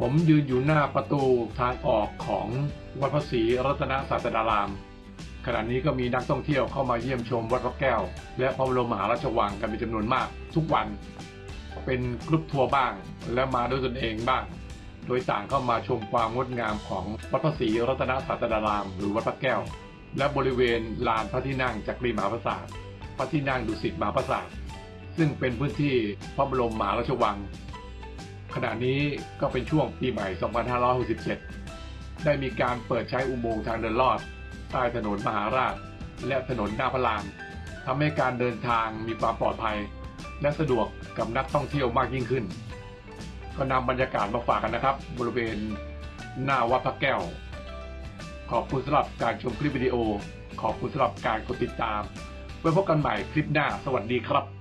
ผมยืนอยู่หน้าประตูทางออกของวัดพระศรีรัตนศาสดาราม ขณะนี้ก็มีนักท่องเที่ยวเข้ามาเยี่ยมชมวัดพระแก้ว และพระบรมมหาราชวังกันเป็นจำนวนมาก ทุกวันเป็นกรุ๊ปทัวร์บ้าง และมาด้วยตนเองบ้าง โดยต่างเข้ามาชมความงดงามของวัดพระศรีรัตนศาสดาราม หรือวัดพระแก้ว และบริเวณลานพระที่นั่งจักรีมหาปราสาทพระที่นั่งดุสิตมหาปราสาทซึ่งเป็นพื้นที่พระบรมมหาราชวัง ขณะนี้ก็เป็นช่วงปีใหม่ 2567 ได้มีการเปิดใช้อุโมงค์ทางเดินลอด ใต้ถนนมหาราช และถนนหน้าพระรามทำให้การเดินทางมีความปลอดภัย และสะดวกกับนักท่องเที่ยวมากยิ่งขึ้น ก็นำบรรยากาศมาฝากกันนะครับ บริเวณหน้าวัดพระแก้ว ขอบคุณสำหรับการชมคลิปวิดีโอ ขอบคุณสำหรับการกดติดตาม ไว้พบกันใหม่คลิปหน้า สวัสดีครับ